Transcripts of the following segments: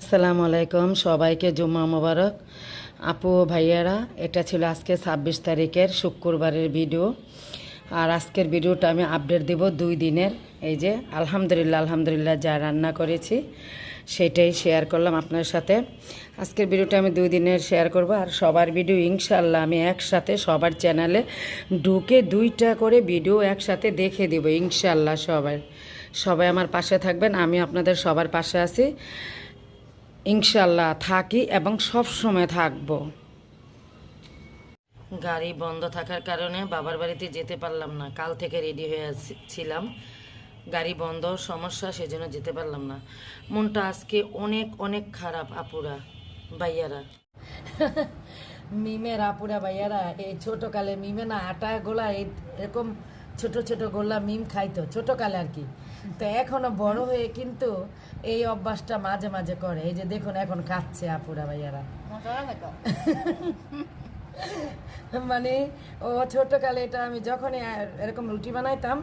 আসসালামু আলাইকুম, সবাইকে জুম্মা মোবারক। আপু ভাইয়ারা, এটা ছিল আজকে ছাব্বিশ তারিখের শুক্রবারের ভিডিও। আর আজকের ভিডিওটা আমি আপডেট দেব দুই দিনের। এই যে, আলহামদুলিল্লাহ আলহামদুলিল্লাহ যা রান্না করেছি, সেটাই শেয়ার করলাম আপনার সাথে। আজকের ভিডিওটা আমি দুই দিনের শেয়ার করব। আর সবার ভিডিও ইনশাল্লাহ আমি একসাথে সবার চ্যানেলে ঢুকে দুইটা করে ভিডিও একসাথে দেখে দেবো ইনশাল্লাহ সবাই। সবাই আমার পাশে থাকবেন আমি আপনাদের সবার পাশে আছি। ইনশাল্লাহ থাকি এবং সব সময় থাকব। গাড়ি বন্ধ থাকার কারণে বাবার বাড়িতে যেতে পারলাম না। কাল থেকে রেডি হয়ে ছিলাম। গাড়ি বন্ধ সমস্যা সেজন্য যেতে পারলাম না। মনটা আজকে অনেক অনেক খারাপ আপুরা ভাইয়ারা। মিমের আপুরা ভাইয়ারা এই ছোটকালে মিমে না আটা গোলা এরকম ছোট ছোট গোলা মিম খাইতো। ছোটকালে আর কি। তো এখনও বড় হয়ে কিন্তু এই অভ্যাসটা মাঝে মাঝে করে। এই যে দেখুন এখন খাচ্ছে আপুরা ভাইয়ারা। মানে ও ছোটকালে এটা আমি যখনই এরকম রুটি বানাইতাম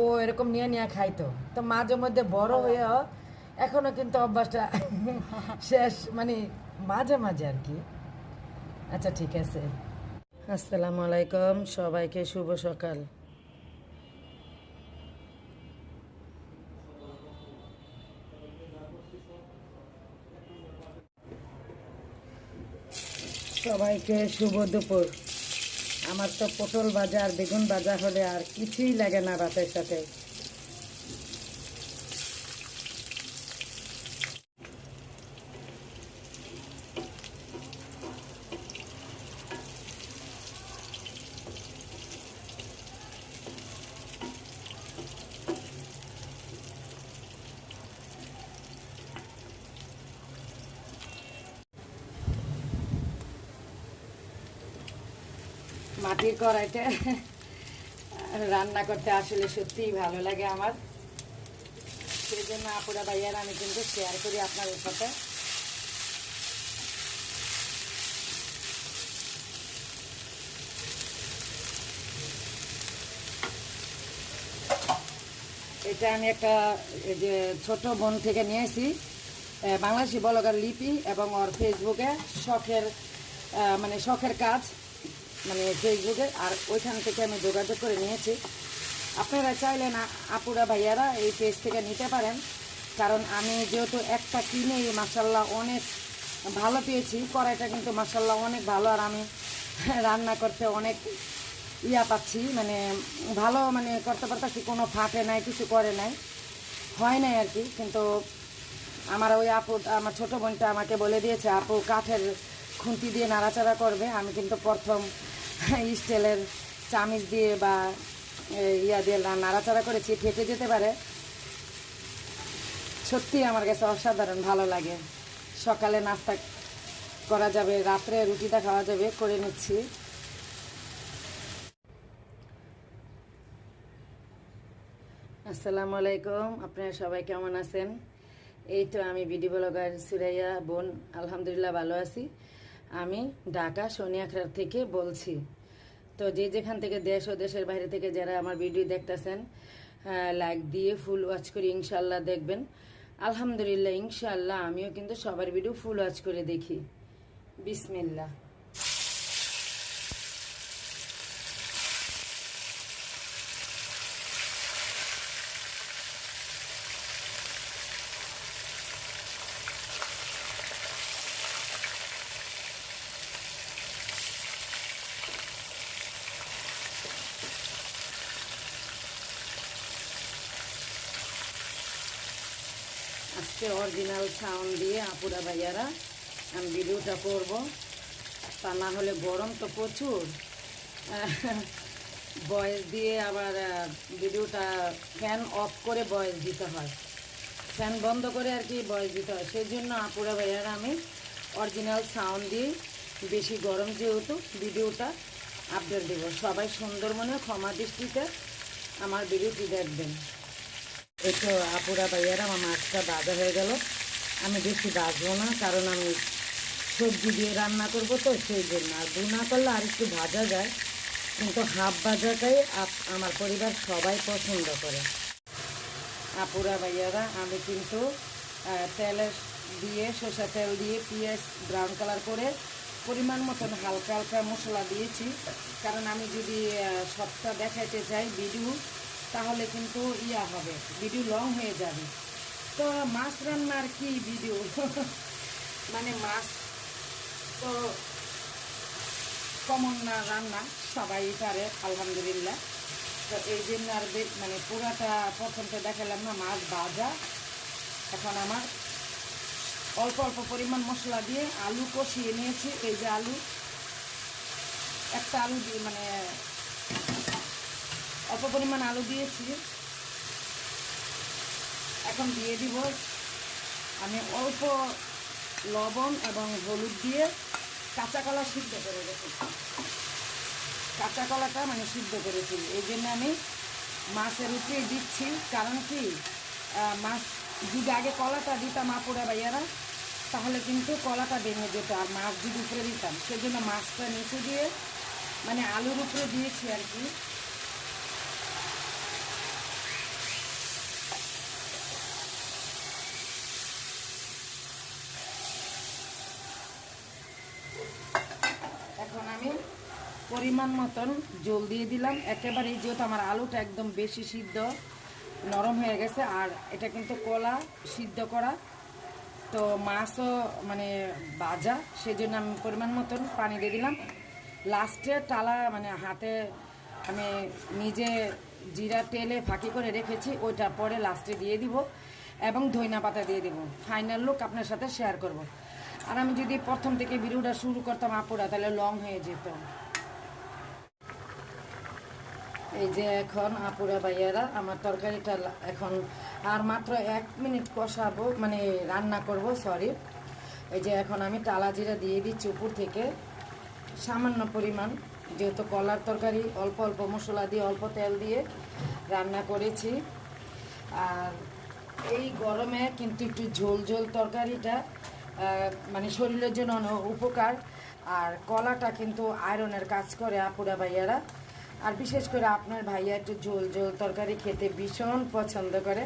ও এরকম নিয়ে নিয়ে খাইতো। তো মাঝে মধ্যে বড় হয়েও এখনও কিন্তু অভ্যাসটা শেষ মানে মাঝে মাঝে আর কি। আচ্ছা ঠিক আছে। আসসালামু আলাইকুম সবাইকে শুভ সকাল। সবাইকে শুভ দুপুর। আমার তো পটল বাজার বেগুন বাজার হলে আর কিছুই লাগে না বাতের সাথে। মাটির কড়াইতে। রান্না করতে আসলে সত্যিই ভালো লাগে আমার। সেই জন্য আপুরা, ভাইয়ার, আমি কিন্তু শেয়ার করি আপনাদের সাথে। এটা আমি একটা যে, ছোট বোন থেকে নিয়েছি। বাংলাদেশি বলগার লিপি এবং ওর ফেসবুকে শখের মানে শখের কাজ। মানে ফেসবুকে, আর ওইখান থেকে আমি যোগাযোগ করে নিয়েছি। আপনারা চাইলে না, আপুরা, ভাইয়ারা এই পেজ থেকে নিতে পারেন। কারণ আমি যেহেতু একটা কিনেই মাসাল্লাহ অনেক ভালো পেয়েছি। কড়াইটা কিন্তু মাসাল্লাহ অনেক ভালো, আর আমি রান্না করতে অনেক ইয়া পাচ্ছি। মানে ভালো মানে করতে পারতেছি, কোনো ফাটে নাই, কিছু করে নাই। হয় নাই আর কি, কিন্তু আমার ওই আপু, আমার ছোটো বোনটা আমাকে বলে দিয়েছে, আপু, কাঠের খুন্তি দিয়ে নাড়াচাড়া করবে। আমি কিন্তু প্রথম স্টিলের চামিচ দিয়ে বা ইয়া দিয়ে নাড়াচাড়া করেছি ফেটে যেতে পারে। সত্যি আমার কাছে অসাধারণ ভালো লাগে। সকালে নাস্তা করা যাবে, রাত্রে রুটিটা খাওয়া যাবে, করে নিচ্ছি। আসসালামু আলাইকুম, আপনারা সবাই কেমন আছেন? এই তো আমি বিডি ব্লগার সুরাইয়া বোন, আলহামদুলিল্লাহ ভালো আছি। আমি ঢাকা সোনিয়াখড়ার থেকে বলছি। তো যে যেখান থেকে দেশ ও দেশের বাইরে থেকে যারা আমার ভিডিও দেখতেছেন লাইক দিয়ে ফুল ওয়াচ করে ইনশাল্লাহ দেখবেন। আলহামদুলিল্লাহ ইনশাল্লাহ আমিও কিন্তু সবার ভিডিও ফুল ওয়াচ করে দেখি। বিসমিল্লাহ। আজকে অরিজিনাল সাউন্ড দিয়ে আপুরা ভাইয়ারা আমি ভিডিওটা করব। তা না হলে গরম তো প্রচুর। বয়েস দিয়ে আবার ভিডিওটা ফ্যান অফ করে বয়েস দিতে হয়। ফ্যান বন্ধ করে আর কি বয়েস দিতে হয়। সেই জন্য আপুরা ভাইয়ারা আমি অরিজিনাল সাউন্ড দিয়ে বেশি গরম যেহেতু ভিডিওটা আপডেট দেব। সবাই সুন্দর মনে ক্ষমা দৃষ্টিতে আমার ভিডিওটি দেখবেন। এই তো আপুরা ভাইয়ারা, আমার মাছটা ভাজা হয়ে গেল। আমি বেশি ভাজবো না, কারণ আমি সবজি দিয়ে রান্না করব তো, সেই জন্য। আর বুনা করলে আর একটু ভাজা যায়। কিন্তু হাফ ভাজাটাই আমার পরিবার সবাই পছন্দ করে। আপুরা ভাইয়ারা, আমি কিন্তু তেলের দিয়ে সরষা তেল দিয়ে, পেঁয়াজ ব্রাউন কালার করে পরিমাণ মতন হালকা হালকা মশলা দিয়েছি। কারণ আমি যদি সবটা দেখাইতে চাই ভিডিও তাহলে কিন্তু ইয়া হবে ভিডিও লং হয়ে যাবে। তো মাছ রান্নার কি ভিডিও মানে মাছ তো কমন না রান্না, সবাই পারে, আলহামদুলিল্লাহ। তো এই জন্য আর মানে পুরাটা প্রথমটা দেখালাম না, মাছ ভাজা। এখন আমার অল্প অল্প পরিমাণ মশলা দিয়ে আলু কষিয়ে নিয়েছি। এই যে আলু, একটা আলু দিয়ে মানে অল্প পরিমাণ আলু দিয়েছি। এখন দিয়ে দিব। আমি অল্প লবণ এবং হলুদ দিয়ে কাঁচা কলা সিদ্ধ করে রেখেছি। কাঁচা কলাটা মানে সিদ্ধ করেছি। এই জন্য আমি মাছের উপরে দিচ্ছি। কারণ কি মাছ যদি আগে কলাটা দিতাম আপুরা ভাইয়ারা, তাহলে কিন্তু কলাটা ভেঙে যেত। আর মাছ যদি উপরে দিতাম, সেজন্য মাছটা নিচে দিয়ে মানে আলুর উপরে দিয়েছি আর কি এখন আমি পরিমাণ মতন জল দিয়ে দিলাম। একেবারে যেহেতু আমার আলুটা একদম বেশি সিদ্ধ, নরম হয়ে গেছে, আর এটা কিন্তু কলা সিদ্ধ করা। তো মাছও মানে ভাজা, সেজন্য আমি পরিমাণ মতন পানি দিয়ে দিলাম। লাস্টে টালা মানে হাতে আমি নিজে জিরা তেলে ফাঁকি করে রেখেছি, ওইটা পরে লাস্টে দিয়ে দিব এবং ধইনা পাতা দিয়ে দিব। ফাইনাল লুক আপনার সাথে শেয়ার করব। আর আমি যদি প্রথম থেকে ভিডিওটা শুরু করতাম আপুরা, তাহলে লং হয়ে যেত। এই যে এখন আপুরা, ভাইয়ারা, আমার তরকারিটা এখন আর মাত্র এক মিনিট কষাবো মানে রান্না করব সরি এই যে এখন আমি টালা জিরা দিয়ে দিচ্ছি উপর থেকে, সামান্য পরিমাণ, যেহেতু কলার তরকারি, অল্প অল্প মশলা দিয়ে, অল্প তেল দিয়ে রান্না করেছি। আর এই গরমে কিন্তু একটু ঝোল ঝোল তরকারিটা মানে শরীরের জন্য অনেক উপকার। আর কলাটা কিন্তু আয়রনের কাজ করে, আপুরা, ভাইয়ারা। আর বিশেষ করে আপনার ভাইয়া একটু ঝোল ঝোল তরকারি খেতে ভীষণ পছন্দ করে।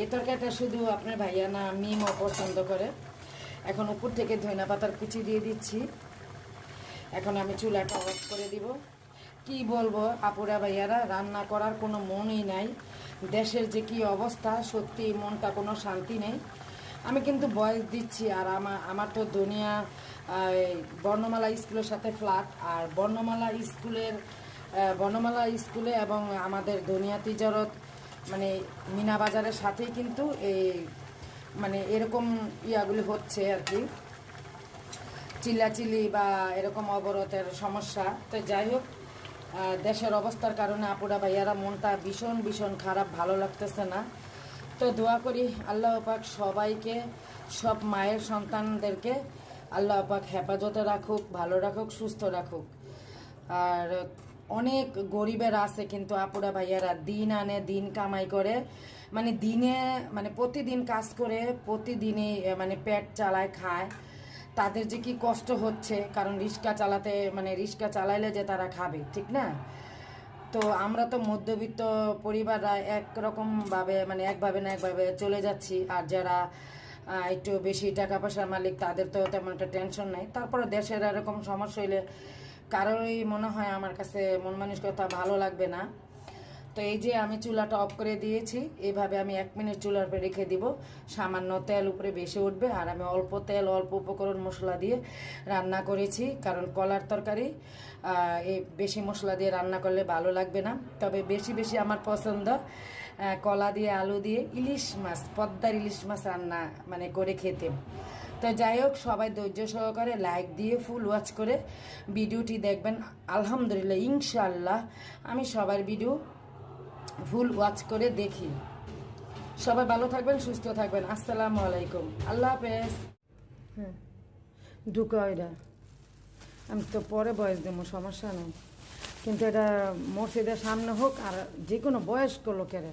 এই তরকারিটা শুধু আপনার ভাইয়া না, মিমও পছন্দ করে। এখন উপর থেকে ধনিয়া পাতার কুচি দিয়ে দিচ্ছি। এখন আমি চুলাটা অফ করে দিব। কি বলব, আপুরা ভাইয়ারা, রান্না করার কোনো মনই নাই। দেশের যে কি অবস্থা, সত্যি মনটা কোনো শান্তি নেই। আমি কিন্তু বয়স দিচ্ছি আর আমার আমার তো দুনিয়া বর্ণমালা স্কুলের সাথে ফ্ল্যাট আর বর্ণমালা স্কুলের বর্ণমালা স্কুলে এবং আমাদের দুনিয়া তিজারত মানে মিনা বাজারের সাথেই কিন্তু এই মানে এরকম ইয়াগুলি হচ্ছে আর কি। চিল্লাচিল্লি বা এরকম অবরোধের সমস্যা। তো যাই হোক দেশের অবস্থার কারণে আপুরা ভাইয়ারা মনটা ভীষণ ভীষণ খারাপ, ভালো লাগতেছে না। তো দোয়া করি আল্লাহ পাক সবাইকে, সব মায়ের সন্তানদেরকে আল্লাহ পাক হেফাজতে রাখুক, ভালো রাখুক, সুস্থ রাখুক। আর অনেক গরিবের আছে কিন্তু আপুরা ভাইয়ারা, দিন আনে, দিন কামাই করে। মানে দিনে মানে প্রতিদিন কাজ করে, প্রতিদিনই মানে পেট চালায়, খায়। তাদের যে কি কষ্ট হচ্ছে, কারণ রিক্সা চালাতে মানে রিক্সা চালাইলে যে তারা খাবে, ঠিক না? তো আমরা তো মধ্যবিত্ত পরিবাররা একরকমভাবে মানে একভাবে না একভাবে চলে যাচ্ছি। আর যারা একটু বেশি টাকা পয়সার মালিক, তাদের তো তেমন একটা টেনশন নেই। তারপরে দেশের এরকম সমস্যা হইলে কারোরই মনে হয় আমার কাছে মন মানসিকতা ভালো লাগবে না। তো এই যে আমি চুলাটা অফ করে দিয়েছি এইভাবে আমি এক মিনিট চুলার উপরে রেখে দিব। সামান্য তেল উপরে বেশি উঠবে আর আমি অল্প তেল, অল্প উপকরণ মশলা দিয়ে রান্না করেছি। কারণ কলার তরকারি এই বেশি মশলা দিয়ে রান্না করলে ভালো লাগবে না। তবে বেশি বেশি আমার পছন্দ কলা দিয়ে, আলু দিয়ে ইলিশ মাছ, পদ্মার ইলিশ মাছ রান্না মানে করে খেতে। তো যাই হোক সবাই ধৈর্য সহকারে লাইক দিয়ে ফুল ওয়াচ করে ভিডিওটি দেখবেন। আলহামদুলিল্লাহ ইনশাল্লাহ আমি সবার ভিডিও ফুল ওয়াচ করে দেখি। সবাই ভালো থাকবেন সুস্থ থাকবেন। আসসালামু আলাইকুম। আল্লাহ হাফেজ। হ্যাঁ ঢুকা এটা আমি তো পরে বয়স দেবো সমস্যা নেই। কিন্তু এটা মসজিদের সামনে হোক আর যে কোনো বয়স্ক লোকের।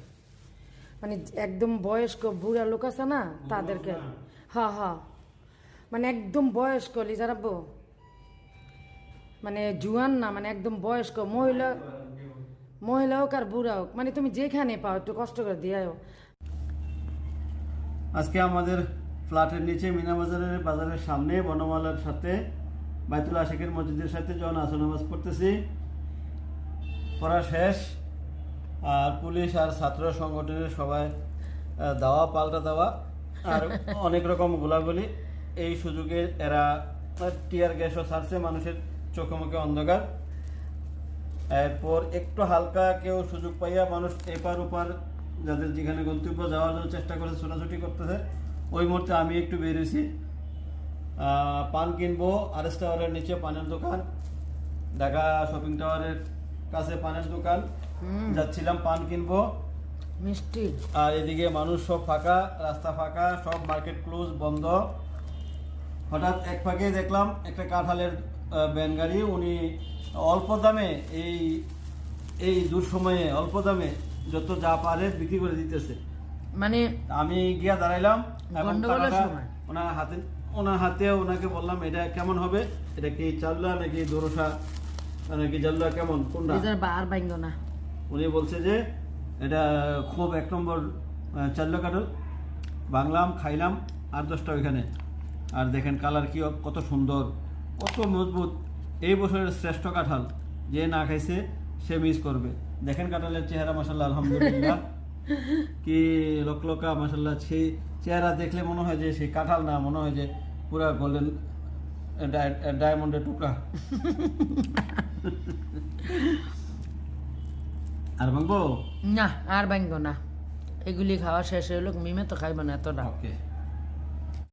মানে একদম বয়স্ক বুড়া লোক আছে না তাদেরকে। হ্যাঁ হ্যাঁ। মানে একদম বয়স্ক লিজারাব্বু মানে জুয়ান না মানে একদম বয়স্ক মহিলা মহিলা হোক আর বুড়া হোক মানে তুমি যেখানে পাও একটু কষ্ট করে দিয়ে আজকে আমাদের ফ্ল্যাটের নিচে মিনা বাজারের বাজারের সামনে বনমালার সাথে বাইতুল আশিকের মসজিদের সাথে যখন আসর নামাজ পড়তেছি। পড়া শেষ আর পুলিশ আর ছাত্র সংগঠনের সবাই দাওয়া পাল্টা দেওয়া আর অনেক রকম গোলাগুলি। এই সুযোগে এরা টিয়ার গ্যাসও ছাড়ছে মানুষের চোখে মুখে অন্ধকার। এরপর একটু হালকা কেউ সুযোগ পাইয়া মানুষ এপার ওপার যাদের যেখানে গন্তব্য যাওয়ার জন্য চেষ্টা করে ছোটাছুটি করতেছে ওই মুহূর্তে আমি একটু বেরিয়েছি পান কিনবো আরএস টাওয়ারের নিচে পানের দোকান ঢাকা শপিং টাওয়ারের কাছে পানের দোকান। যাচ্ছিলাম পান কিনবো। মিষ্টি। আর এদিকে মানুষ সব ফাঁকা রাস্তা ফাঁকা সব মার্কেট ক্লোজ বন্ধ। হঠাৎ এক ফাঁকে দেখলাম একটা কাঁঠালের ভ্যান গাড়ি। উনি অল্প দামে এই এই দুঃসময়ে অল্প দামে যত যা পারে বিক্রি করে দিতেছে। মানে আমি গিয়া দাঁড়াইলাম। ওনার হাতে ওনার হাতে ওনাকে বললাম এটা কেমন হবে? এটা কি চাল্লা নাকি দোরসা? নাকি জাল্লা কেমন? কোনটা? বাইঙ্গ না। উনি বলছে যে এটা খুব এক নম্বর চাল্লা কাঠল। বাংলাম খাইলাম আর দশটা ওইখানে। আর দেখেন কালার কি কত সুন্দর কত মজবুত। এই বছরের শ্রেষ্ঠ কাঁঠাল যে না খাইছে সে মিস করবে। দেখেন কাঁঠালের চেহারা মাসাল্লাহ আলহামদুলিল্লাহ। কি লোকলোকা মাসাল্লাহ সেই চেহারা দেখলে মনে হয় যে সেই কাঁঠাল না মনে হয় যে পুরা গোল্ডেন ডায়মন্ডের টুকরা। আর ভাঙবো? না আর বাইঙ্গ না। এগুলি খাওয়া শেষ হইল মিমে তো খাইব না এতটা। ওকে